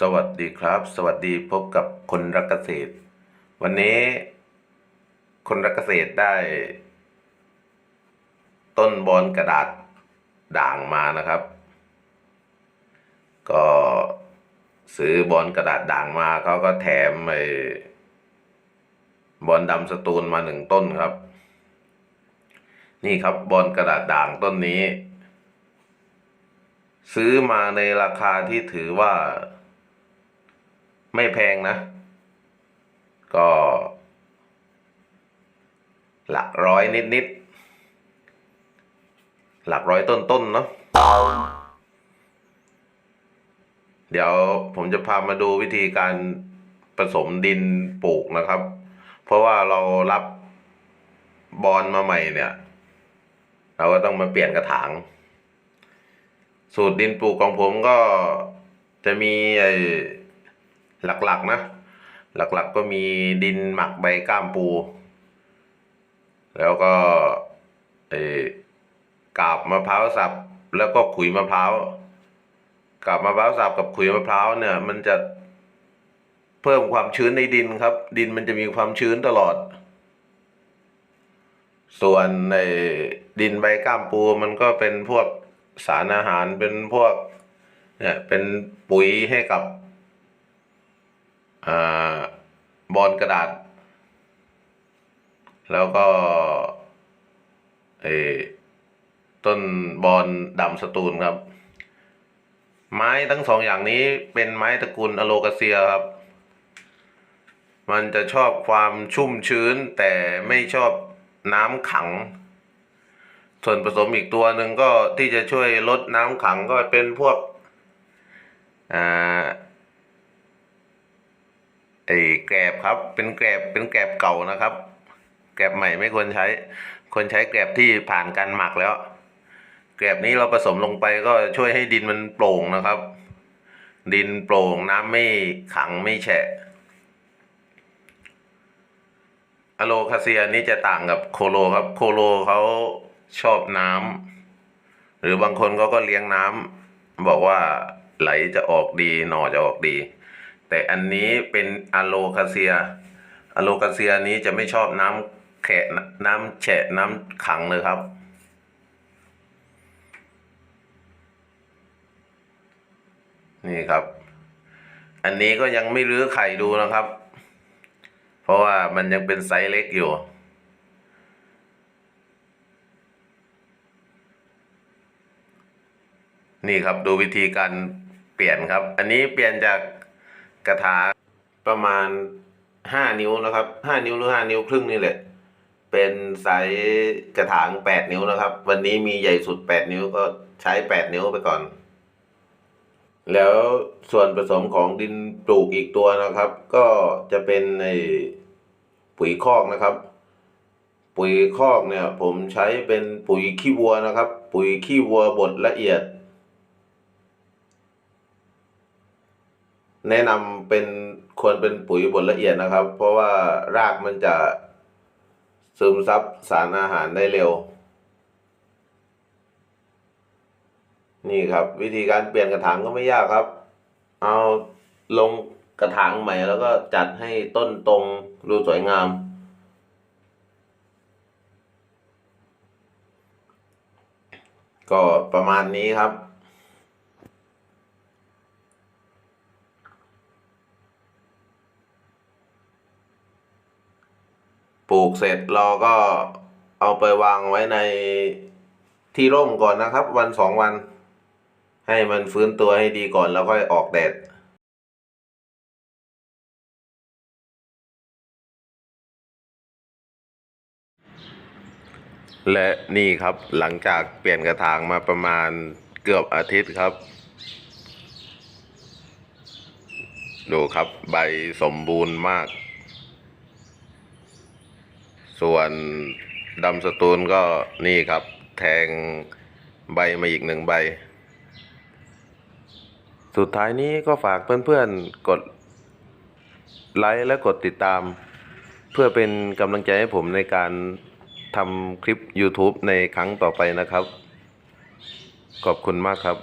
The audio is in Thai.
สวัสดีครับ สวัสดีพบกับคนรักเกษตร วันนี้คนรักเกษตรได้ ต้นบอนกระดาษด่างมานะครับ ก็ซื้อบอลกระดาษด่างมาเขาก็แถมไอ้บอลดำสตูลมาหนึ่งต้นครับ นี่ครับบอลกระดาษด่างต้นนี้ซื้อมาในราคาที่ถือว่า ไม่แพงนะ ก็ หลักร้อยนิดๆ หลักร้อยต้นๆเนาะเดี๋ยวผมจะพามาดูวิธีการผสมดินปลูกนะครับ เพราะว่าเรารับบอลมาใหม่เนี่ย เราก็ต้องมาเปลี่ยนกระถาง สูตรดินปลูกของผมก็จะมีไอ หลักๆนะ หลักๆก็มีดินหมักใบก้ามปู แล้วก็ไอกาบมะพร้าวสับแล้วก็ขุยมะพร้าวกับมะพร้าวสับกับขุยมะพร้าวเนี่ย มันจะเพิ่มความชื้นในดินครับ ดินมันจะมีความชื้นตลอด ส่วนในดินใบก้ามปูมันก็เป็นพวกสารอาหารเป็นพวกเนี่ยเป็นปุ๋ยให้กับ บอลกระดาษ แล้วก็เออต้นบอลดำสตูลครับ ไม้ทั้งสองอย่างนี้เป็นไม้ตระกูลอโลกาเซียครับ มันจะชอบความชุ่มชื้นแต่ไม่ชอบน้ำขัง ส่วนผสมอีกตัวหนึ่งก็ที่จะช่วยลดน้ำขังก็เป็นพวก อ่าไอ้ แกลบครับ เป็นแกลบเป็นแกลบเก่านะครับ แกลบใหม่ไม่ควรใช้ ควรใช้แกลบที่ผ่านการหมักแล้ว แกลบนี้เราผสมลงไปก็ช่วยให้ดินมันโปร่งนะครับ ดินโปร่งน้ำไม่ขังไม่แฉะอะโลคาเซียนี่จะต่างกับโคโลครับ โคโลเขาชอบน้ำหรือบางคนเขาก็เลี้ยงน้ำบอกว่าไหลจะออกดีหน่อจะออกดี แต่อันนี้เป็นอะโลคาเซียอะโลคาเซียนี้จะไม่ชอบน้ำแขะน้ำแฉะน้ำขังเลยครับ นี่ครับ อันนี้ก็ยังไม่รื้อไข่ดูนะครับ เพราะว่ามันยังเป็นไซส์เล็กอยู่นี่ครับดูวิธีการเปลี่ยนครับ อันนี้เปลี่ยนจาก กระถางประมาณห้านิ้วนะครับห้านิ้วหรือห้านิ้วครึ่งนี่แหละ เป็นไซส์กระถางแปดนิ้วนะครับ วันนี้มีใหญ่สุดแปดนิ้วก็ใช้แปดนิ้วไปก่อน แล้วส่วนผสมของดินปลูกอีกตัวนะครับ ก็จะเป็นในปุ๋ยคอกนะครับ ปุ๋ยคอกเนี่ยผมใช้เป็นปุ๋ยขี้วัวนะครับ ปุ๋ยขี้วัวบดละเอียด แนะนำเป็นควรเป็นปุ๋ยบดละเอียดนะครับ เพราะว่ารากมันจะซึมซับสารอาหารได้เร็ว นี่ครับ วิธีการเปลี่ยนกระถางก็ไม่ยากครับ เอาลงกระถางใหม่แล้วก็จัดให้ต้นตรงดูสวยงาม ก็ประมาณนี้ครับ ลูกเสร็จเราก็เอาไปวางไว้ในที่ร่มก่อนนะครับ วันสองวัน ให้มันฟื้นตัวให้ดีก่อนแล้วค่อยออกแดดและนี่ครับหลังจากเปลี่ยนกระถางมาประมาณเกือบอาทิตย์ครับ ดูครับใบสมบูรณ์มาก ส่วนดำสตูลก็นี่ครับ แทงใบมาอีกหนึ่งใบ สุดท้ายนี้ก็ฝากเพื่อนๆกดไลค์และกดติดตาม เพื่อเป็นกำลังใจให้ผมในการทำคลิป YouTube ในครั้งต่อไปนะครับ ขอบคุณมากครับ